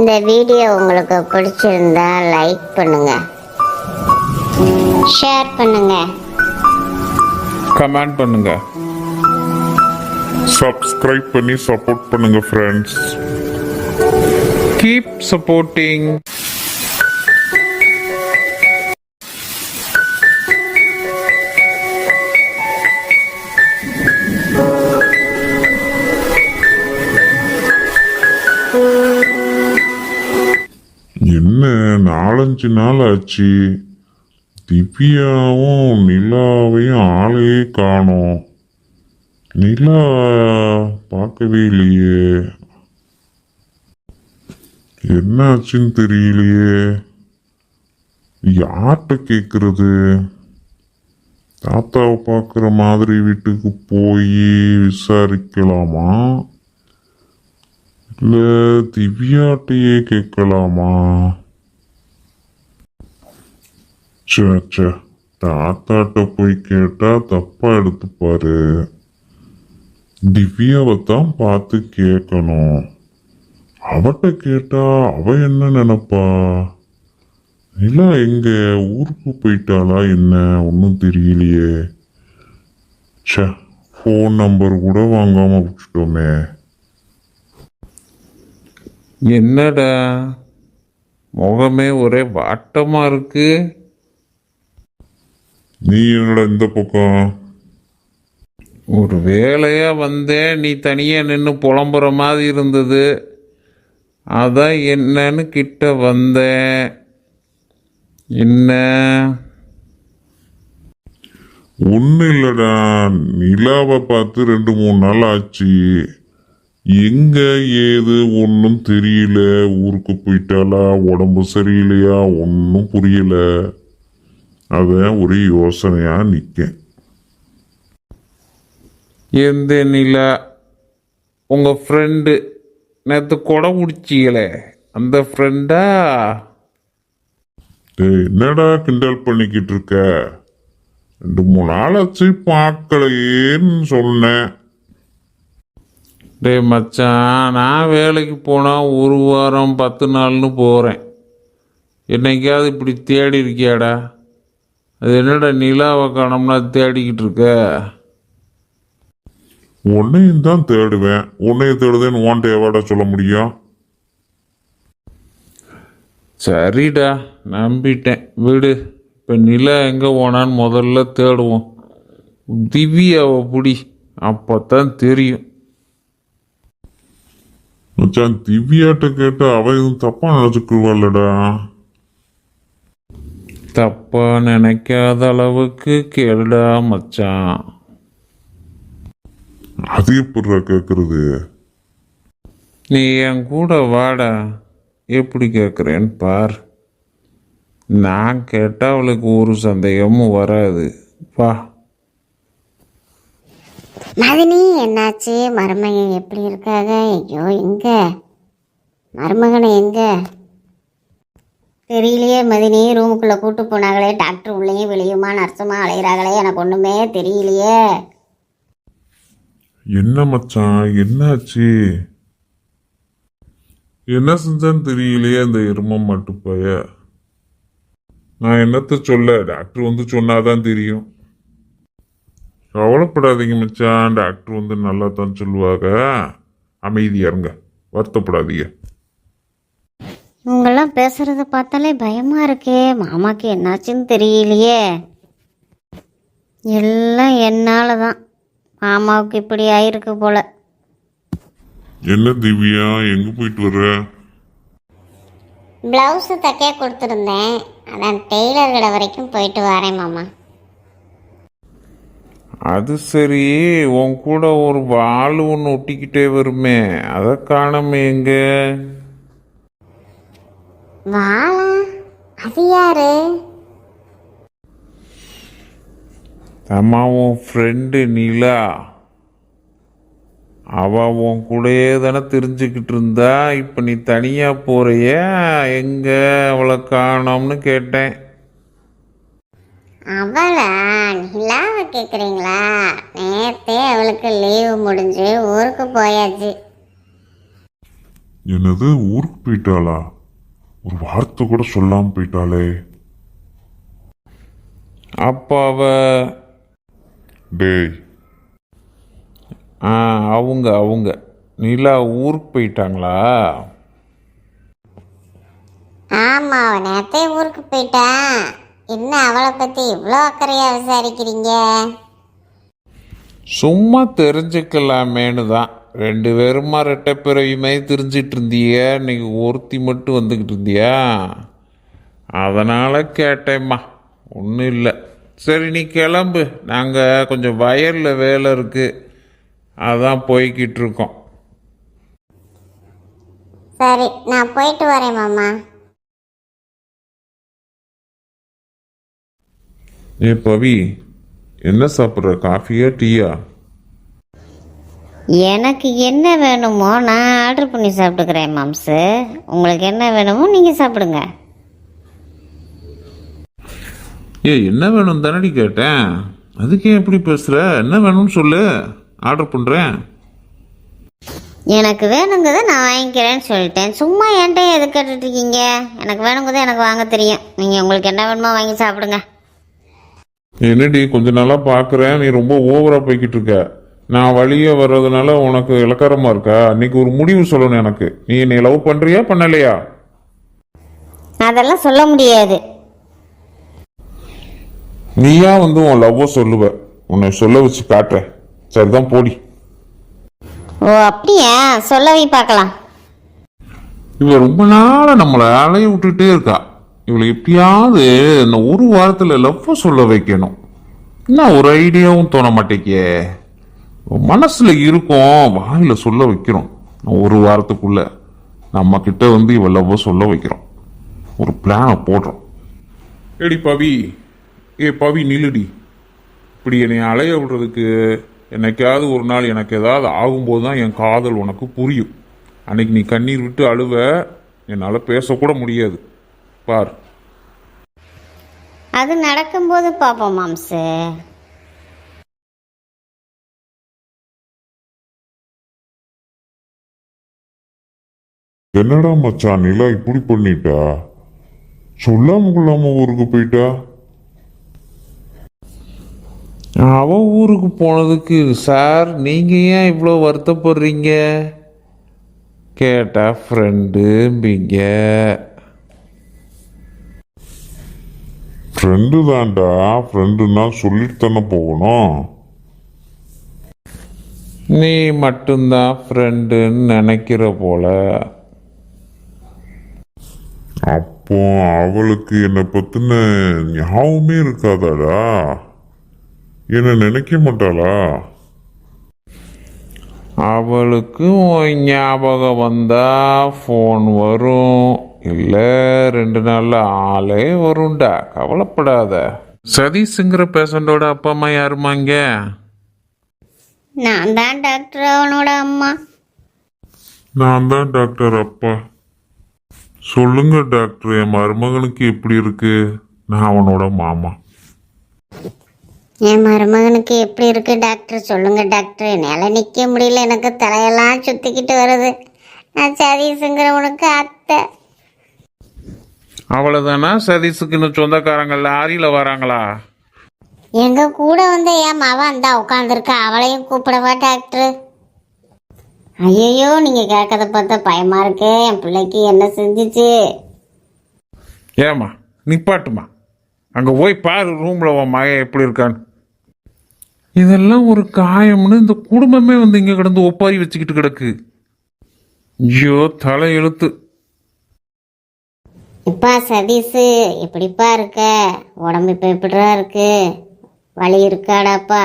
இந்த வீடியோ உங்களுக்கு பிடிச்சிருந்தா லைக் பண்ணுங்க. ஷேர் பண்ணுங்க. கமெண்ட் பண்ணுங்க. சப்ஸ்கிரைப் பண்ணி சப்போர்ட் பண்ணுங்க ஃப்ரெண்ட்ஸ் கீப் சப்போர்ட்டிங் நாலஞ்சு நாள் ஆச்சு. திவ்யாவும் நிலாவையும் ஆளையே காணோம். நிலா பார்க்கவே இல்லையே. என்னாச்சுன்னு தெரியலையே. யார்கிட்ட கேட்கறது தாத்தாவை பார்க்குற மாதிரி வீட்டுக்கு போய் விசாரிக்கலாமா? இல்லை திவ்யாட்டையே கேட்கலாமா? ச்சே தாத்தாட்ட போய் கேட்டா தப்பா எடுத்துப்பாரு. திவ்யாவை தான் பார்த்து கேட்கணும். அவட்ட கேட்டா அவ என்ன நினைப்பா? நிலா எங்க? ஊருக்கு போயிட்டாளா என்ன? ஒன்றும் தெரியலையே. சே ஃபோன் நம்பர் கூட வாங்காம விட்டுட்டோமே. என்னடா? முகமே ஒரே வாட்டமாக இருக்கு. நீ என்னடா இந்த பக்கம்? ஒரு வேலையா வந்தேன் நீ தனியா நின்று புலம்புற மாதிரி இருந்தது. அதான் என்னன்னு கிட்ட வந்தேன். என்ன? ஒன்றும் இல்லைடா. நிலாவை பார்த்து ரெண்டு மூணு நாள் ஆச்சு. எங்க ஏது ஒன்றும் தெரியல. ஊருக்கு போயிட்டாளா? உடம்பு சரியில்லையா? ஒன்றும் புரியல. அதான் ஒரே யோசனையா நிற்கேன் எந்த நிலா? உங்க ஃப்ரெண்டு நேற்று கொடை பிடிச்சிங்களே அந்த ஃப்ரெண்டா என்னடா கிண்டல் பண்ணிக்கிட்டு இருக்க? ரெண்டு மூணு நாள் ஆச்சு பார்க்கலையேன்னு சொன்னேன். டேய் மச்சான் நான் வேலைக்கு போனால் ஒரு வாரம் பத்து நாள்னு போகிறேன் என்னைக்காவது இப்படி தேடி இருக்கியாடா? அது என்னடா நிலாவை காணோம்னா தேடிக்கிட்டு இருக்க? உன்னையும் தான் தேடுவேன். உன்னையும் தேடுதேன்னு உன்ட்ட எவாடா சொல்ல முடியும்? சரிடா நம்பிட்டேன். விடு. இப்போ நிலா எங்கே போனான்னு முதல்ல தேடுவோம். திவ்யாவை பிடி. அப்போ தான் தெரியும். மச்சான் திவ்யாட்ட கேட்டு அவ எதுவும் தப்பா நினைச்சுக்குவாள்லடா தப்பா நினைக்காத அளவுக்கு கேளுடா மச்சான். அது எப்படிடா கேக்குறது? நீ என் கூட வாடா. எப்படி கேட்குறேன்னு பார். நான் கேட்டால் அவளுக்கு ஒரு சந்தேகமும் வராது. வா. மதினி என்னாச்சு? மருமகன் எப்படி இருக்காங்க ஐயோ எங்க? மருமகனை எங்க? தெரியலையே மதினி. ரூமுக்குள்ளே கூட்டு போனாங்களே. டாக்டர் உள்ளேயும் வெளியுமா? நர்ஸுமா? அலைகிறாங்களே எனக்கு ஒன்றுமே தெரியலையே. என்ன மச்சான்? என்னாச்சு? என்ன செஞ்சான்னு தெரியலையே அந்த எருமம் மட்டுப்பைய நான் என்னத்த சொல்ல? டாக்டர் வந்து சொன்னாதான் தெரியும். கவலைப்படாதீங்க மச்சான். டாக்டர் வந்து நல்லா தான் சொல்லுவாங்க அமைதியா இருங்க. வருத்தப்படாதீங்க. இவங்கெல்லாம் பேசுறத பார்த்தாலே பயமா இருக்கே. மாமாக்கு என்னாச்சுன்னு தெரியலையே. எல்லாம் என்னால தான் மாமாவுக்கு இப்படி ஆயிருக்கு போல. என்ன திவ்யா எங்க போயிட்டு வர்ற? ப்ளவுஸு தைக்க கொடுத்துருந்தேன். அதான் டெய்லர் கடை வரைக்கும் போயிட்டு வரேன் மாமா. அது சரி. உன் கூட ஒரு வாள் ஒன்று ஒட்டிக்கிட்டே வருமே. அதை காணாம எங்க? வாழா அது யாரு? அம்மா உன் ஃப்ரெண்டு நிலா. அவ உன் கூடயே தானே தெரிஞ்சுக்கிட்டு இருந்தா. இப்போ நீ தனியாக போறிய? எங்க அவளை காணோம்னு கேட்டேன். அவளா? நிலாவை கேட்குறீங்களா நேத்தே அவளுக்கு லீவு முடிஞ்சு ஊருக்கு போயாச்சு. என்னது ஊருக்கு போயிட்டாளா? ஒரு வார்த்தை கூட சொல்லாம போயிட்டாளே. அப்போ அவ டேய். ஆ அவங்க அவங்க. நிலா ஊருக்கு போயிட்டாங்களா? ஆமா அவன் நேத்தே ஊருக்கு போயிட்டான். என்ன அவளை பத்தி இவ்வளோ அக்கறையா விசாரிக்கிறீங்க? சும்மா தெரிஞ்சுக்கலாமேனு தான். ரெண்டு பேருமா ரெட்டை பிறவியுமே தெரிஞ்சிட்டு இருந்திய. இன்னைக்கு ஒருத்தி மட்டும் வந்துக்கிட்டு இருந்தியா? அதனால் கேட்டேம்மா. ஒன்றும் இல்லை. சரி நீ கிளம்பு. நாங்கள் கொஞ்சம் வயலில் வேலை இருக்குது அதான் போய்கிட்டு இருக்கோம். சரி நான் போயிட்டு வரேன் மாமா. ஏ பவி என்ன சாப்பிட்ற? காஃபியா டீயா? எனக்கு என்ன வேணுமோ நான் ஆர்டர் பண்ணி சாப்பிட்டுக்கிறேன் மாம்சு. உங்களுக்கு என்ன வேணுமோ நீங்கள் சாப்பிடுங்க. ஏ என்ன வேணும் தானடி கேட்டேன்? அதுக்கு எப்படி பேசுகிற என்ன வேணும்னு சொல்லு. ஆர்டர் பண்ணுறேன் எனக்கு வேணுங்கிறத நான் வாங்கிக்கிறேன்னு சொல்லிட்டேன். சும்மா என்கிட்ட எது கேட்டுட்டு இருக்கீங்க? எனக்கு வேணுங்கிறத எனக்கு வாங்க தெரியும். நீங்கள் உங்களுக்கு என்ன வேணுமோ வாங்கி சாப்பிடுங்க. என்னடி கொஞ்ச நாளாக பார்க்குறேன் நீ ரொம்ப ஓவராக போய்கிட்டு இருக்க. நான் வழியே வர்றதுனால உனக்கு இலக்காரமாக இருக்கா? இன்னைக்கு ஒரு முடிவு சொல்லணும் எனக்கு. நீ என்னை லவ் பண்ணுறியா பண்ணலையா? அதெல்லாம் சொல்ல முடியாது. நீயா வந்து உன் லவ்வை சொல்லுவ. உன்னை சொல்ல வச்சு காட்டுறேன். சரிதான் போடி. ஓ அப்படியா? சொல்லவை பார்க்கலாம். இவ ரொம்ப நாளாக நம்மளை அலைய விட்டுட்டே இருக்கா. இவளை எப்படியாவது இந்த ஒரு வாரத்தில் லவ்வை சொல்ல வைக்கணும். என்ன ஒரு ஐடியாவும் தோண மாட்டேக்கே மனசில் இருக்கும் வாயில் சொல்ல வைக்கிறோம். ஒரு வாரத்துக்குள்ள நம்ம கிட்ட வந்து இவ்வளவோ சொல்ல வைக்கிறோம். ஒரு பிளானை போடுறோம். ஏடி பவி ஏ பவி நில்லுடி. இப்படி என்னை அலைய விடுறதுக்கு என்னைக்காவது ஒரு நாள் எனக்கு ஏதாவது ஆகும்போது தான் என் காதல் உனக்கு புரியும். அன்னைக்கு நீ கண்ணீர் விட்டு அழுவ என்னால் பேசக்கூட முடியாது. பார். அது நடக்கும்போது பார்ப்போம் மாம்சே. என்னடா மச்சான் நிலா இப்படி பண்ணிட்டா? சொல்லாம கொள்ளாம ஊருக்கு போயிட்டா? அவ ஊருக்கு போனதுக்கு சார் நீங்கள் ஏன் இவ்வளோ வருத்தப்படுறீங்க? கேட்டா ஃப்ரெண்டும்பிங்க ஃப்ரெண்டு தான்டா ஃப்ரெண்டுன்னா சொல்லிட்டு தானே போகணும்? நீ மட்டும்தான் ஃப்ரெண்டுன்னு நினைக்கிற போல. அப்போ அவளுக்கு என்னை பத்தின ஞாபகமே இருக்காதாடா. என்ன நினைக்க மாட்டாளா? அவளுக்கு ஞாபகம் வந்தா ஃபோன் வரும். இல்லை ரெண்டு நாளில் ஆளே வரும்டா. கவலைப்படாத. சதீஷுங்கிற பேஷண்டோட அப்பா அம்மா யாருமாங்க நான் தான் டாக்டர் அவனோட அம்மா. நான் தான் டாக்டர் அப்பா. சொல்லுங்க டாக்டர். என் மருமகனுக்கு எப்படி இருக்கு? நான் அவனோட மாமா. என் மருமகனுக்கு எப்படி இருக்கு டாக்டர்? சொல்லுங்க டாக்டர். என்னால் நிற்க முடியல. எனக்கு தலையெல்லாம் சுத்திக்கிட்டு வருது. நான் சதீஷுங்கிறவனுக்கு அத்தை. அவ்வளோதானா சதீஷுக்குன்னு சொந்தக்காரங்க லாரியில் வராங்களா? எங்க கூட வந்து என் மவ அந்த உட்காந்துருக்கா அவளையும் கூப்பிடவா டாக்டர்? ஐயோ நீங்க கேட்கறத பார்த்தா பயமா இருக்கு. என் பிள்ளைக்கு என்ன செஞ்சுச்சு? ஏம்மா நிப்பாட்டுமா. அங்கே போய் பாரு ரூமில் உன் மகன் எப்படி இருக்கான்னு. இதெல்லாம் ஒரு காயம்னு இந்த குடும்பமே வந்து இங்கே கிடந்து ஒப்பாரி வச்சுக்கிட்டு கிடக்கு. ஐயோ தலை எழுத்து. இப்பா சதீஷு எப்படிப்பா இருக்க? உடம்பு இப்ப எப்படிடா இருக்கு? வலி இருக்காடாப்பா?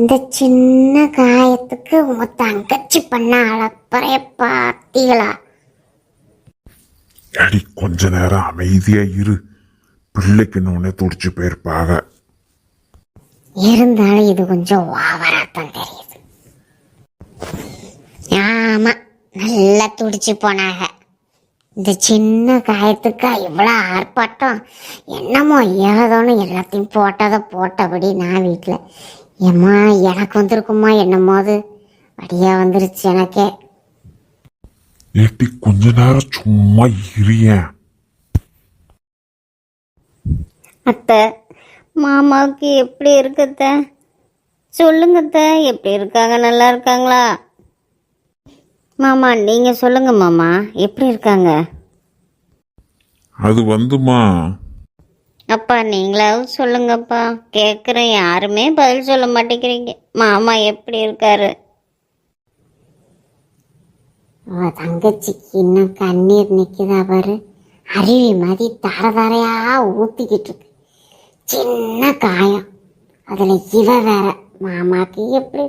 இந்த சின்ன காயத்துக்கு உங்க தங்கச்சி பண்ண அளப்பறைய பார்த்தீங்களா? அடி கொஞ்ச நேரம் அமைதியா இரு. பிள்ளைக்கு உடனே துடிச்சு போயிருப்பாங்க. இருந்தாலும் இது கொஞ்சம் ஓவராத்தான் தெரியுது. ஆமா நல்லா துடிச்சு போனாங்க. இந்த சின்ன காயத்துக்கா இவ்வளோ ஆர்ப்பாட்டம்? என்னமோ ஏதோன்னு எல்லாத்தையும் போட்டதை போட்டபடி நான் வீட்டில் ஏம்மா எனக்கு வந்திருக்குமா என்னமோது வடியா வந்துருச்சு எனக்கே. ஏட்டி கொஞ்ச நேரம் சும்மா இரியேன் அத்தை மாமாவுக்கு எப்படி இருக்குத்த சொல்லுங்கத்த எப்படி இருக்காங்க நல்லா இருக்காங்களா? மாமா நீங்க சொல்லுங்க மாமா. எப்படி இருக்காங்க? அது வந்துமா அப்பா நீங்களாவது சொல்லுங்கப்பா. கேட்குறேன் யாருமே பதில் சொல்ல மாட்டேங்கிறீங்க. மாமா எப்படி இருக்காரு? தங்கச்சிக்கு இன்னும் கண்ணீர் நிற்குதா பாரு. அருவி மாதிரி தர தரையாக ஊத்திக்கிட்டு இருக்கு. சின்ன காயம். அதில் இவ வேற. மாமாக்கு எப்படி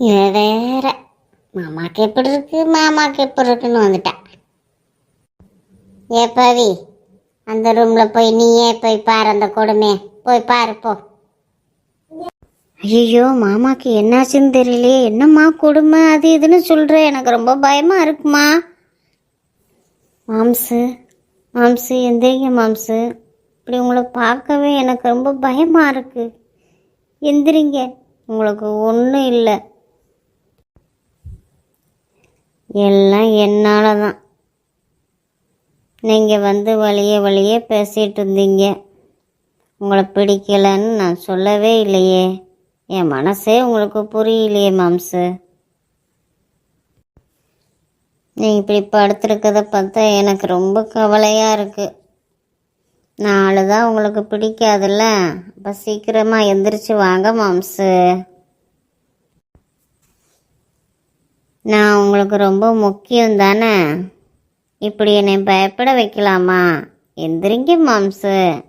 இவ வேற. மாமாக்கு எப்படி இருக்கு? மாமாக்கு எப்படி இருக்குன்னு வந்துட்டா. ஏ பவி அந்த ரூம்ல போய் நீயே போய் பாரு அந்த கொடுமே போய் பாரு போ. ஐயோ மாமாக்கு என்னாச்சுன்னு தெரியலையே. என்னம்மா கொடுமை? அது இதுன்னு சொல்ற. எனக்கு ரொம்ப பயமா இருக்குமா? மாம்சு மாம்சு எந்திரிங்க மாம்சு. இப்படி உங்களை பார்க்கவே எனக்கு ரொம்ப பயமா இருக்கு. எந்திரிங்க. உங்களுக்கு ஒன்றும் இல்லை. எல்லாம் என்னால தான் நீங்கள் வந்து வழியே வழியே பேசிகிட்டு இருந்தீங்க உங்களை பிடிக்கலன்னு நான் சொல்லவே இல்லையே. என் மனசே உங்களுக்கு புரியலையே மாம்சு. நீங்கள் இப்படி படுத்துருக்கத பார்த்தா எனக்கு ரொம்ப கவலையாக இருக்குது நாலு தான் உங்களுக்கு பிடிக்காதுல்ல? அப்போ சீக்கிரமாக எந்திரிச்சு வாங்க மாம்சு. நான் உங்களுக்கு ரொம்ப முக்கியம் தானே? இப்படி என்னை பயப்பட வைக்கலாமா? எந்திரிங்க மாம்சு.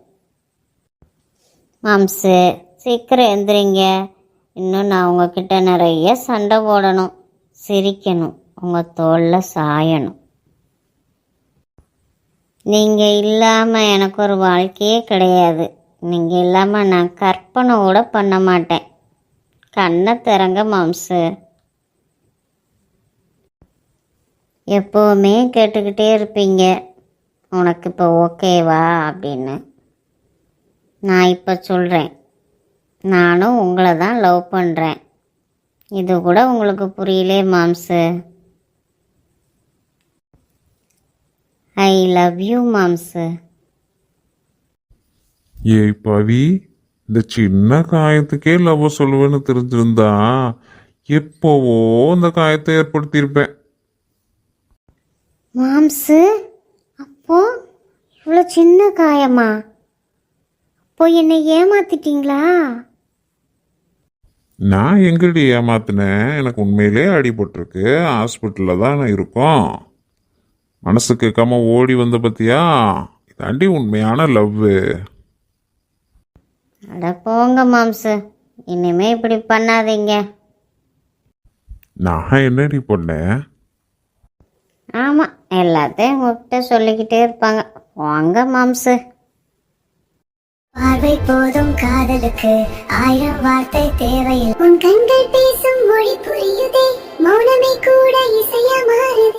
மாம்சு சீக்கிரம் எந்திரிங்க. இன்னும் நான் உங்ககிட்ட நிறைய சண்டை போடணும். சிரிக்கணும். உங்கள் தோளில் சாயணும். நீங்கள் இல்லாமல் எனக்கு ஒரு வாழ்க்கையே கிடையாது. நீங்கள் இல்லாமல் நான் கற்பனை கூட பண்ண மாட்டேன். கண்ணை திறங்க மாம்சு. எப்போவுமே கேட்டுக்கிட்டே இருப்பீங்க. உனக்கு இப்போ ஓகேவா அப்படின்னு. நான் இப்போ சொல்கிறேன் நானும் உங்களை தான் லவ் பண்ணுறேன் இது கூட உங்களுக்கு புரியலே மாம்ஸு ஐ லவ் யூ மாம்ஸு ஏய் பவி இந்த சின்ன காயத்துக்கே லவ் சொல்லுவேன்னு தெரிஞ்சிருந்தா எப்போவோ இந்த காயத்தை ஏற்படுத்தியிருப்பேன். மாம்சு அப்போ இவ்வளோ சின்ன காயமா? அப்போ என்னை ஏமாத்திட்டீங்களா? நான் எங்கடி ஏமாத்தினேன்? எனக்கு உண்மையிலே அடிபட்டிருக்கு ஹாஸ்பிட்டலில் தான் நான் இருக்கோம். மனசு கேட்காம ஓடி வந்த பத்தியா? இதாண்டி உண்மையான லவ். அட போங்க மாம்சு. இனிமே இப்படி பண்ணாதீங்க. நான் என்னடி பண்ணேன்? ஆமாம் எல்லாத்தையும் உங்ககிட்ட சொல்லிக்கிட்டே இருப்பாங்க. வாங்க மாம்சு. பார்வை போதும் காதலுக்கு. ஆயிரம் வார்த்தை தேவையில் உன் கண்கள் பேசும் மொழி புரியுதே. மௌனமே கூட இசையா மாறுது.